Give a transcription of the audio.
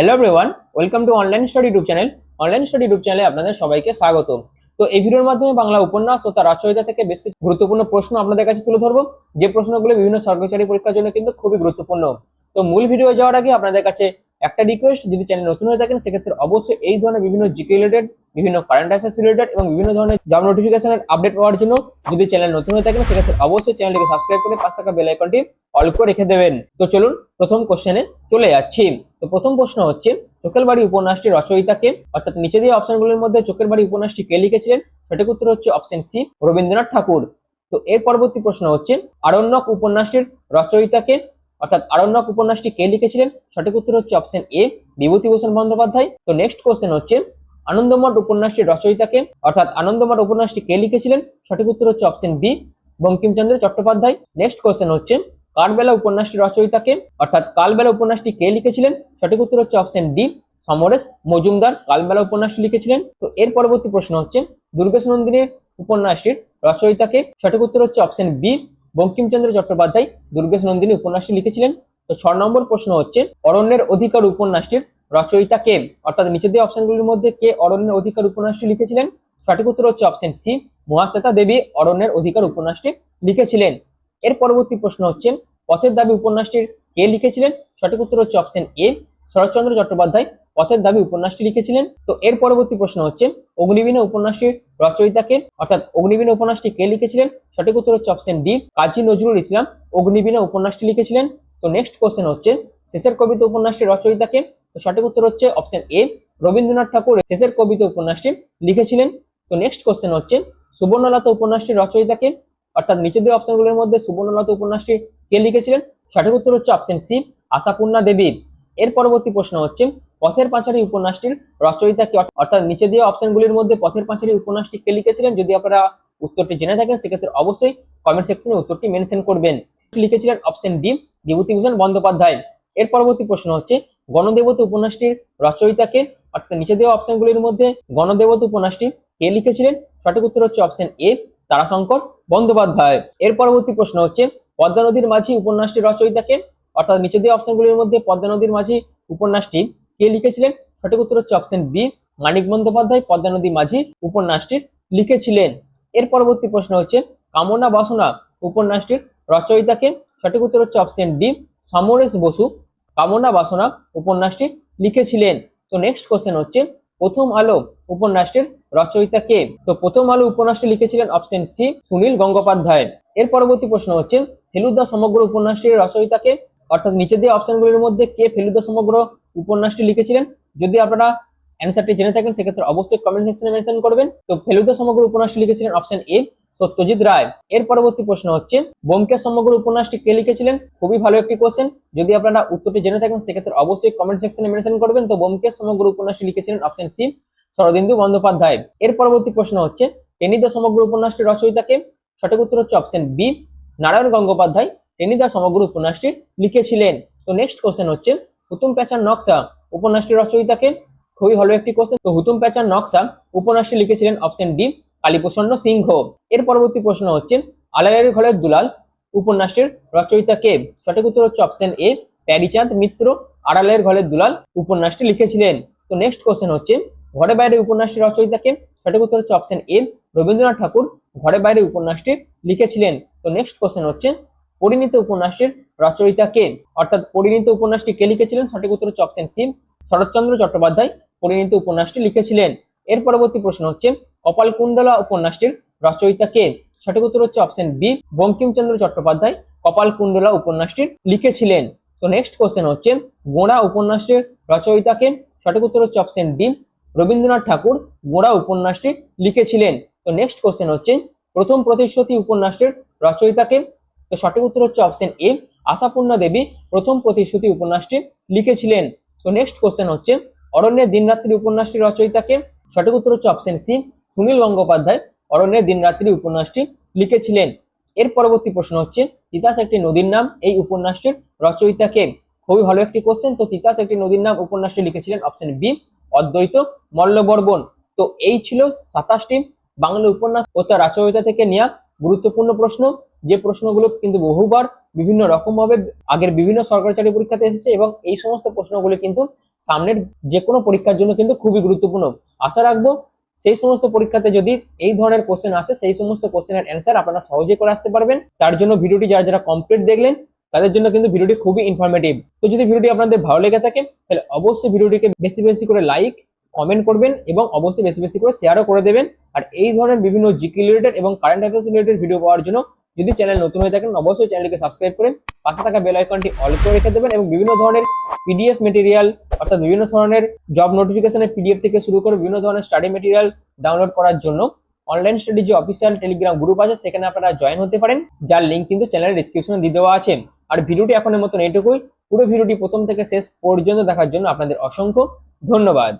Hello everyone welcome to online study YouTube channel online study YouTube চ্যানেলে আপনাদের সবাইকে স্বাগত তো এই ভিডিওর মাধ্যমে বাংলা উপন্যাস ও তার রচয়িতা থেকে বেশ কিছু গুরুত্বপূর্ণ প্রশ্ন আপনাদের কাছে তুলে ধরবো। যে প্রশ্নগুলো বিভিন্ন সরকারি পরীক্ষার জন্য কিন্তু খুবই গুরুত্বপূর্ণ। তো মূল ভিডিও যাওয়ার আগে আপনাদের কাছে একটা রিকোয়েস্ট যদি চ্যানেল নতুন হয়ে থাকেন, সেক্ষেত্রে অবশ্যই এই ধরনের বিভিন্ন জিকে রিলেটেড বিভিন্ন কারেন্ট অ্যাফেয়ার্স রিলেটেড এবং বিভিন্ন ধরনের জব নোটিফিকেশনের আপডেট পাওয়ার জন্য যদি চ্যানেল নতুন হয়ে থাকেন, সেক্ষেত্রে অবশ্যই চ্যানেলটিকে সাবস্ক্রাইব করে পাঁচ টাকা বেল আইকনটি অল করে রেখে দেবেন। তো চলুন প্রথম কোশ্চেনে চলে যাচ্ছি। তো প্রথম প্রশ্ন হচ্ছে, চোখের বাড়ি উপন্যাসটি রচয়িতাকে অর্থাৎ নিচে দিয়ে অপশনগুলির মধ্যে চোখের বাড়ি উপন্যাসটি কে লিখেছিলেন? সঠিক উত্তর হচ্ছে অপশন সি, রবীন্দ্রনাথ ঠাকুর। তো এর পরবর্তী প্রশ্ন হচ্ছে, আরণ্যক উপন্যাসটির রচয়িতাকে অর্থাৎ আরণ্যক উপন্যাসটি কে লিখেছিলেন? সঠিক উত্তর হচ্ছে অপশন এ, বিভূতিভূষণ বন্দ্যোপাধ্যায়। তো নেক্সট কোশ্চেন হচ্ছে, আনন্দমঠ উপন্যাসটির রচয়িতাকে অর্থাৎ আনন্দমঠ উপন্যাসটি কে লিখেছিলেন? সঠিক উত্তর হচ্ছে option B, Bankimchandra Chattopadhyay. Next question হচ্ছে কালবেলা উপন্যাসটির রচয়িতাকে, অর্থাৎ কালবেলা উপন্যাসটি কে লিখেছিলেন? সঠিক উত্তর হচ্ছে অপশন ডি সমরেশ মজুমদার। কালবেলা উপন্যাসটি লিখেছিলেন? তো এর পরবর্তী প্রশ্ন হচ্ছে, দুর্গেশ নন্দিনীর উপন্যাসটির রচয়িতাকে সঠিক উত্তর হচ্ছে অপশন বি বঙ্কিমচন্দ্র চট্টোপাধ্যায় দুর্গেশ নন্দিনী উপন্যাসটি লিখেছিলেন। তো ছ নম্বর প্রশ্ন হচ্ছে, অরণ্যের অধিকার উপন্যাসটির রচয়িতা কে অর্থাৎ নিচে দিয়ে অপশনগুলির মধ্যে কে অরণ্যের অধিকার উপন্যাসটি লিখেছিলেন? সঠিক উত্তর হচ্ছে অপশন সি মহাশ্বেতা দেবী অরণ্যের অধিকার উপন্যাসটি লিখেছিলেন। এর পরবর্তী প্রশ্ন হচ্ছে পথের দাবি উপন্যাসটির কে লিখেছিলেন? সঠিক উত্তর হচ্ছে অপশন এ শরৎচন্দ্র চট্টোপাধ্যায়। পথের দাবি উপন্যাসটি লিখেছিলেন। তো এর পরবর্তী প্রশ্ন হচ্ছে, অগ্নিবীণা উপন্যাসটির রচয়িতাকে, অর্থাৎ অগ্নিবীণা উপন্যাসটি কে লিখেছিলেন? সঠিক উত্তর হচ্ছে অপশন ডি কাজী নজরুল ইসলাম। অগ্নিবীণা উপন্যাসটি লিখেছিলেন। তো নেক্সট কোশ্চেন হচ্ছে, শেষের কবিতা উপন্যাসটির রচয়িতাকে, তো সঠিক উত্তর হচ্ছে অপশন এ রবীন্দ্রনাথ ঠাকুর শেষের কবিতা উপন্যাসটি লিখেছিলেন। তো নেক্সট কোশ্চেন হচ্ছে, সুবর্ণলতা উপন্যাসটির রচয়িতাকে, অর্থাৎ নিচে দেওয়া অপশনগুলির মধ্যে সুবর্ণলতা উপন্যাসটি কে লিখেছিলেন? সঠিক উত্তর হচ্ছে অপশন সি আশাপূর্ণা দেবী। এর পরবর্তী প্রশ্ন হচ্ছে, পথের পাঁচালী উপন্যাসটির রচয়িতা কি? অর্থাৎ নিচে দেওয়া অপশনগুলির মধ্যে পথের পাঁচালী উপন্যাসটি কে লিখেছিলেন? যদি আপনারা উত্তরটি জেনে থাকেন, সেক্ষেত্রে অবশ্যই কমেন্ট সেকশনে উত্তরটি মেনশন করবেন। লিখেছিলেন অপশন ডি বিভূতিভূষণ বন্দ্যোপাধ্যায়। এর পরবর্তী প্রশ্ন হচ্ছে, গণদেবতা উপন্যাসটির রচয়িতাকে অর্থাৎ নিচে দেওয়া অপশনগুলির মধ্যে গণদেবতা উপন্যাসটি কে লিখেছিলেন? সঠিক উত্তর হচ্ছে অপশন এ তারাশঙ্কর বন্দ্যোপাধ্যায়। এর পরবর্তী প্রশ্ন হচ্ছে পদ্মা নদীর মাঝি উপন্যাসটির রচয়িতাকে অর্থাৎ নিচে দেওয়া অপশনগুলির মধ্যে পদ্মা নদীর মাঝি উপন্যাসটি কে লিখেছিলেন? সঠিক উত্তর হচ্ছে অপশন বি মানিক বন্দ্যোপাধ্যায় পদ্মা নদী মাঝি উপন্যাসটির লিখেছিলেন। এর পরবর্তী প্রশ্ন হচ্ছে, কামনা বাসনা উপন্যাসটির রচয়িতাকে সঠিক উত্তর হচ্ছে অপশন ডি সমরেশ বসু কামনা বাসনা উপন্যাসটি লিখেছিলেন। তো নেক্সট কোশ্চেন হচ্ছে, প্রথম আলো উপন্যাসটির রচয়িতা কে? তো প্রথম আলো উপন্যাসটি লিখেছিলেন অপশন সি সুনীল গঙ্গোপাধ্যায়। এর পরবর্তী প্রশ্ন হচ্ছে ফেলুদা সমগ্র উপন্যাসটির রচয়িতাকে, অর্থাৎ নিচে দিয়ে অপশনগুলির মধ্যে কে ফেলুদা সমগ্র উপন্যাসটি লিখেছিলেন, যদি আপনারা অ্যান্সারটি জেনে থাকেন, সেক্ষেত্রে অবশ্যই কমেন্ট সেকশনে মেনশন করবেন। তো ফেলুদা সমগ্র উপন্যাসটি লিখেছিলেন অপশন এ সত্যজিৎ রায়। এর পরবর্তী প্রশ্ন হচ্ছে বোমকেশ সমগ্র উপন্যাসটি কে লিখেছিলেন? খুবই ভালো একটি কোশ্চেন যদি আপনারা উত্তরটি জেনে থাকেন, সেক্ষেত্রে অবশ্যই কমেন্ট সেকশনে মেনশন করবেন। তো বোমকেশ সমগ্র উপন্যাসটি লিখেছিলেন অপশন সি শরদিন্দু বন্দ্যোপাধ্যায়। এর পরবর্তী প্রশ্ন হচ্ছে টেনিদা সমগ্র উপন্যাসটির রচয়িতাকে সঠিক উত্তর হচ্ছে অপশন বি নারায়ণ গঙ্গোপাধ্যায় টেনিদা সমগ্র উপন্যাসটি লিখেছিলেন। তো নেক্সট কোশ্চেন হচ্ছে, হুতুম প্যাচার নকশা উপন্যাসটির রচয়িতাকে খুবই ভালো একটি কোশ্চেন তো হুতুম প্যাচার নকশা উপন্যাসটি লিখেছিলেন অপশন ডি কালীপ্রসন্ন সিংহ। এর পরবর্তী প্রশ্ন হচ্ছে, আলাইয়ের ঘরের দুলাল উপন্যাসটির রচয়িতা কে সঠিক উত্তর হচ্ছে অপশন এ প্যারিচাঁদ মিত্র, আড়ালের ঘরের দুলাল উপন্যাসটি লিখেছিলেন। তো নেক্সট কোশ্চেন হচ্ছে, ঘরে বাইরে উপন্যাসটির রচয়িতা কে সঠিক উত্তর হচ্ছে অপশন এ রবীন্দ্রনাথ ঠাকুর ঘরে বাইরে উপন্যাসটি লিখেছিলেন। তো নেক্সট কোশ্চেন হচ্ছে, পরিণীত উপন্যাসটির রচয়িতা কে? অর্থাৎ পরিণীত উপন্যাসটি কে লিখেছিলেন? সঠিক উত্তর হচ্ছে অপশন সি শরৎচন্দ্র চট্টোপাধ্যায় পরিণীত উপন্যাসটি লিখেছিলেন। এর পরবর্তী প্রশ্ন হচ্ছে, কপালকুণ্ডলা উপন্যাসটির রচয়িতা কে? সঠিক উত্তর হচ্ছে অপশন বি বঙ্কিমচন্দ্র চট্টোপাধ্যায় কপালকুণ্ডলা উপন্যাসটির লিখেছিলেন। তো নেক্সট কোশ্চেন হচ্ছে, গোড়া উপন্যাসটির রচয়িতা কে? সঠিক উত্তর হচ্ছে অপশন ডি রবীন্দ্রনাথ ঠাকুর গোড়া উপন্যাসটি লিখেছিলেন। তো নেক্সট কোশ্চেন হচ্ছে, প্রথম প্রতিশ্রুতি উপন্যাসটির রচয়িতাকে তো সঠিক উত্তর হচ্ছে অপশন এ আশাপূর্ণা দেবী প্রথম প্রতিশ্রুতি উপন্যাসটি লিখেছিলেন। তো নেক্সট কোশ্চেন হচ্ছে, অরণ্যের দিনরাত্রি উপন্যাসটির রচয়িতাকে সঠিক উত্তর হচ্ছে অপশন সি সুনীল গঙ্গোপাধ্যায় অরণ্যের দিনরাত্রি উপন্যাসটি লিখেছিলেন। এর পরবর্তী প্রশ্ন হচ্ছে, তিতাস একটি নদীর নাম, এই উপন্যাসটির রচয়িতাকে খুবই ভালো একটি কোশ্চেন তো তিতাস একটি নদীর নাম উপন্যাসটি লিখেছিলেন অপশন বি অদ্বৈত মল্লবর্বন তো এই ছিল সাতাশটি বাংলা উপন্যাস ও তার রচয়িতা থেকে নেওয়া গুরুত্বপূর্ণ প্রশ্ন। যে প্রশ্নগুলো কিন্তু বহুবার বিভিন্ন রকম ভাবে আগের বিভিন্ন সরকারি চাকরি পরীক্ষাতে এসেছে এবং এই সমস্ত প্রশ্নগুলো কিন্তু সামনের যে কোনো পরীক্ষার জন্য কিন্তু খুবই গুরুত্বপূর্ণ। আশা রাখব সেই সমস্ত পরীক্ষাতে যদি এই ধরনের কোশ্চেন আসে, সেই সমস্ত কোশ্চেনের অ্যান্সার আপনারা সহজে করে আসতে পারবেন। তার জন্য ভিডিওটি যারা যারা কমপ্লিট দেখলেন, তাদের জন্য কিন্তু ভিডিওটি খুবই ইনফরমেটিভ তো যদি ভিডিওটি আপনাদের ভালো লেগে থাকে, তাহলে অবশ্যই ভিডিওটিকে বেশি বেশি করে লাইক কমেন্ট করবেন এবং অবশ্যই বেশি বেশি করে শেয়ারও করে দেবেন। আর এই ধরনের বিভিন্ন জিকে রিলেটেড এবং কারেন্ট অ্যাফেয়ার্স রিলেটেড ভিডিও পাওয়ার জন্য যদি চ্যানেল নতুন হয়ে থাকেন, অবশ্যই চ্যানেলকে সাবস্ক্রাইব করেন পাশে থাকা বেল আইকনটি অল করে রেখে দেবেন এবং বিভিন্ন ধরনের পিডিএফ মেটেরিয়াল অর্থাৎ বিভিন্ন ধরনের জব নোটিফিকেশনের পিডিএফ থেকে শুরু করে বিভিন্ন ধরনের স্টাডি মেটেরিয়াল ডাউনলোড করার জন্য অনলাইন স্টাডি যে অফিসিয়াল টেলিগ্রাম গ্রুপ আছে, সেখানে আপনারা জয়েন হতে পারেন। যার লিঙ্ক কিন্তু চ্যানেলের ডিসক্রিপশনে দিয়ে দেওয়া আছে। আর ভিডিওটি এখনের মতন এইটুকুই। পুরো ভিডিওটি প্রথম থেকে শেষ পর্যন্ত দেখার জন্য আপনাদের অসংখ্য ধন্যবাদ।